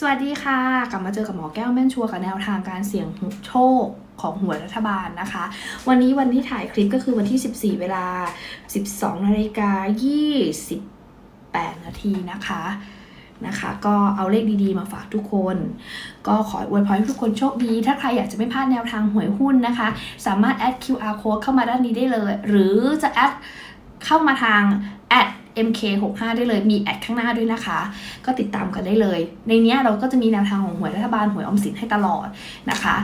สวัสดีค่ะ กลับมาเจอกับหมอแก้วแม่นชัวกับแนวทางการเสี่ยงโชคของหัวรัฐบาลนะคะ วันนี้วันที่ถ่ายคลิปก็คือวันที่ 14 เวลา 12นาฬิกา28 นาทีนะคะนะคะ ก็เอาเลขดีๆมาฝากทุกคน ก็ขออวยพรให้ทุกคนโชคดี ถ้าใครอยากจะไม่พลาดแนวทางหวยหุ้นนะคะ สามารถแอด QR code เข้ามาด้านนี้ได้เลย หรือจะแอดเข้ามาทางแอด MK65 ได้เลยมีแอดข้างหน้าด้วยนะคะ ก็ติดตามกันได้เลย ในนี้เราก็จะมีแนวทางของหวยรัฐบาลหวยออมสินให้ตลอดนะคะ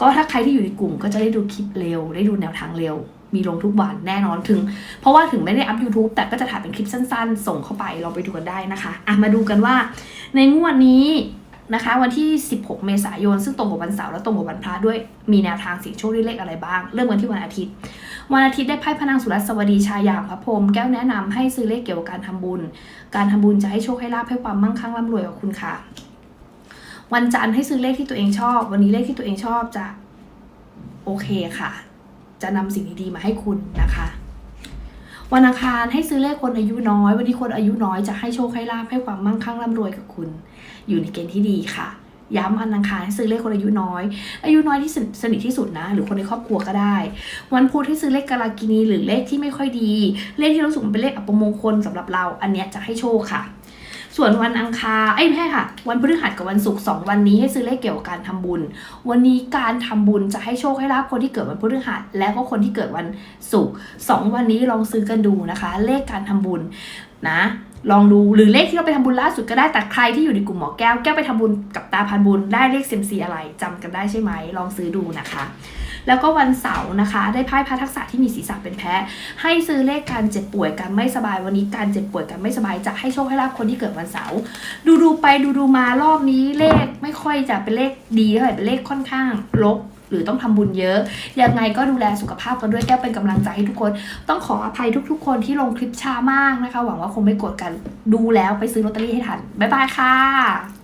ก็ถ้าใครที่อยู่ในกลุ่มก็จะได้ดูคลิปเร็ว ได้ดูแนวทางเร็ว มีลงทุกวันแน่นอนถึง เพราะว่าถึงไม่ได้อัพ YouTube แต่ก็จะถ่ายเป็นคลิปสั้น ๆ ส่งเข้าไปลองไปดูกันได้นะคะอะมาดูกันว่า ในงวดนี้นะคะวันที่ 16 เมษายน ซึ่งตรงกับวันเสาร์และตรงกับวันพระด้วย มีแนวทางเสียงโชคด้วยเลขอะไรบ้าง เริ่มกันที่วันอาทิตย์ วันอาทิตย์ได้ไพ่พนางสุรัสวดีชายามพระพรหมแก้วแนะนำให้ซื้อเลขเกี่ยวกับการทำบุญ การทำบุญจะให้โชคให้ลาภให้ความมั่งคั่งร่ำรวยกับคุณค่ะ วันจันทร์ให้ซื้อเลขที่ตัวเองชอบ วันนี้เลขที่ตัวเองชอบจะโอเคค่ะ จะนำสิ่งดีๆมาให้คุณนะคะวันอังคารให้ซื้อเลขคนอายุน้อย วันนี้คนอายุน้อยจะให้โชคให้ลาภให้ความมั่งคั่งร่ำรวยกับคุณ อยู่ในเกณฑ์ที่ดีค่ะ ย้ำวันอังคารให้ซื้อเลขคนอายุน้อย อายุน้อยที่สนิทที่สุดนะ หรือคนในครอบครัวก็ได้ วันพุธให้ซื้อเลขกาลากินีหรือเลขที่ไม่ค่อยดี เลขที่รู้สึกมันเป็นเลขอัปมงคลสำหรับเรา อันเนี้ยจะให้โชคค่ะ ส่วนวันอังคารเอ้ยไม่ใช่ค่ะ วันพฤหัสกับวันศุกร์สองวันนี้ให้ซื้อเลขเกี่ยวกับการทำบุญ วันนี้การทำบุญจะให้โชคให้ลาภคนที่เกิดวันพฤหัสและก็คนที่เกิดวันศุกร์สองวันนี้ลองซื้อกันดูนะคะ เลขการทำบุญนะ ลองดูหรือเลขที่เราไปทำบุญล่าสุดก็ได้แต่ใครที่อยู่ในกลุ่มหมอแก้วแก้วไปทำบุญกับตาพันบุญได้เลขเซมซีอะไรจำกันได้ใช่ไหมลองซื้อดูนะคะ แล้วก็วันเสาร์นะคะ ได้ไพ่พระทักษะที่มีศีรษะเป็นแพะให้ซื้อเลขการเจ็บป่วยการไม่สบายวันนี้การเจ็บป่วยการไม่สบายจะให้โชคให้ลาภคนที่เกิดวันเสาร์ดูดูๆไปดูดูๆมารอบนี้เลขไม่ค่อยจะเป็นเลขดีเท่าไหร่เป็นเลขค่อนข้างลบหรือต้องทำบุญเยอะ ยังไงก็ดูแลสุขภาพกันด้วยแก้วเป็นกำลังใจให้ทุกคน ต้องขออภัยทุก ๆ คนที่ลงคลิปช้ามากนะคะ หวังว่าคงไม่โกรธกัน ดูแล้วไปซื้อลอตเตอรี่ให้ทัน บ๊ายบายค่ะ